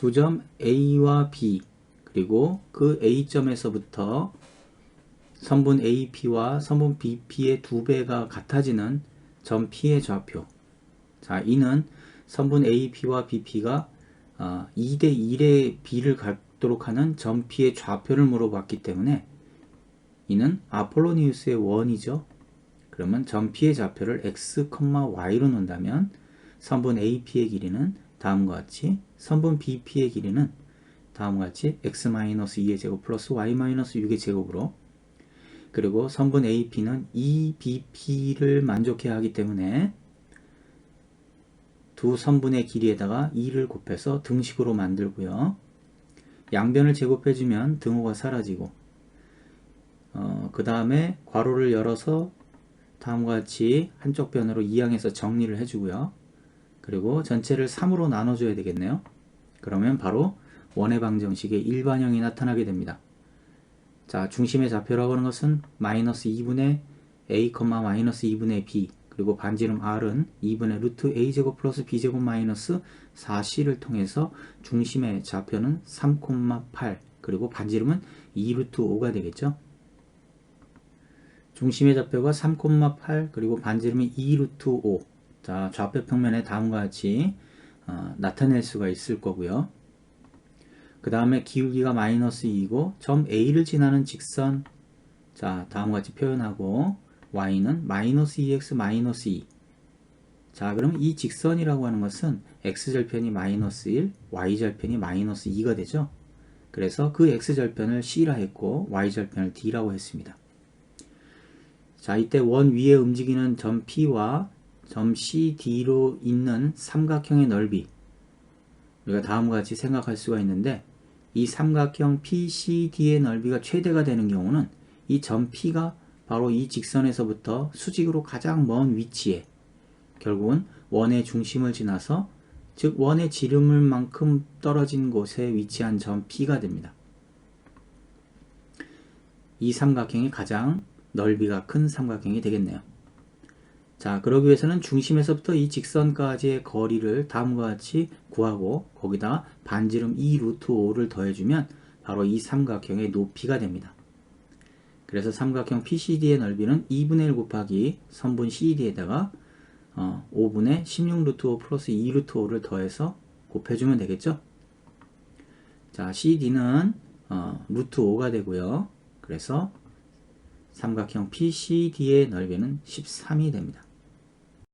두 점 A와 B 그리고 그 A점에서부터 선분 AP와 선분 BP의 두 배가 같아지는 점 P의 좌표. 자, 이는 선분 AP와 BP가 어, 2대 1의 B를 갖도록 하는 점 P의 좌표를 물어봤기 때문에 이는 아폴로니우스의 원이죠. 그러면 점 P의 좌표를 x, y로 놓는다면 선분 AP의 길이는 다음과 같이 선분 BP의 길이는 다음과 같이 x-2의 제곱 플러스 y-6의 제곱으로 그리고 선분 AP는 EBP를 만족해야 하기 때문에 두 선분의 길이에다가 2를 곱해서 등식으로 만들고요. 양변을 제곱해주면 등호가 사라지고 어, 그 다음에 괄호를 열어서 다음과 같이 한쪽 변으로 이항해서 정리를 해주고요. 그리고 전체를 3으로 나눠줘야 되겠네요. 그러면 바로 원의 방정식의 일반형이 나타나게 됩니다. 자, 중심의 좌표라고 하는 것은 마이너스 2분의 a, 마이너스 2분의 b 그리고 반지름 r은 2분의 루트 a제곱 플러스 b제곱 마이너스 4c를 통해서 중심의 좌표는 3,8 그리고 반지름은 2 루트 5가 되겠죠. 중심의 좌표가 3,8 그리고 반지름이 2 루트 5 자, 좌표 평면에 다음과 같이 어, 나타낼 수가 있을 거고요. 그 다음에 기울기가 마이너스 2고 점 A를 지나는 직선 자 다음과 같이 표현하고 y는 마이너스 2x 마이너스 2 자, 그럼 이 직선이라고 하는 것은 x절편이 마이너스 1, y절편이 마이너스 2가 되죠. 그래서 그 x절편을 c라 했고 y절편을 d라고 했습니다. 자, 이때 원 위에 움직이는 점 P와 점 CD로 있는 삼각형의 넓이 우리가 다음과 같이 생각할 수가 있는데 이 삼각형 PCD의 넓이가 최대가 되는 경우는 이 점 P가 바로 이 직선에서부터 수직으로 가장 먼 위치에 결국은 원의 중심을 지나서 즉 원의 지름을만큼 떨어진 곳에 위치한 점 P가 됩니다. 이 삼각형이 가장 넓이가 큰 삼각형이 되겠네요. 자, 그러기 위해서는 중심에서부터 이 직선까지의 거리를 다음과 같이 구하고 거기다 반지름 2 루트 5를 더해주면 바로 이 삼각형의 높이가 됩니다. 그래서 삼각형 PCD의 넓이는 2분의 1 곱하기 선분 CD에다가 어, 5분의 16 루트 5 플러스 2 루트 5를 더해서 곱해주면 되겠죠? 자, CD는 어, 루트 5가 되고요. 그래서 삼각형 PCD의 넓이는 13이 됩니다.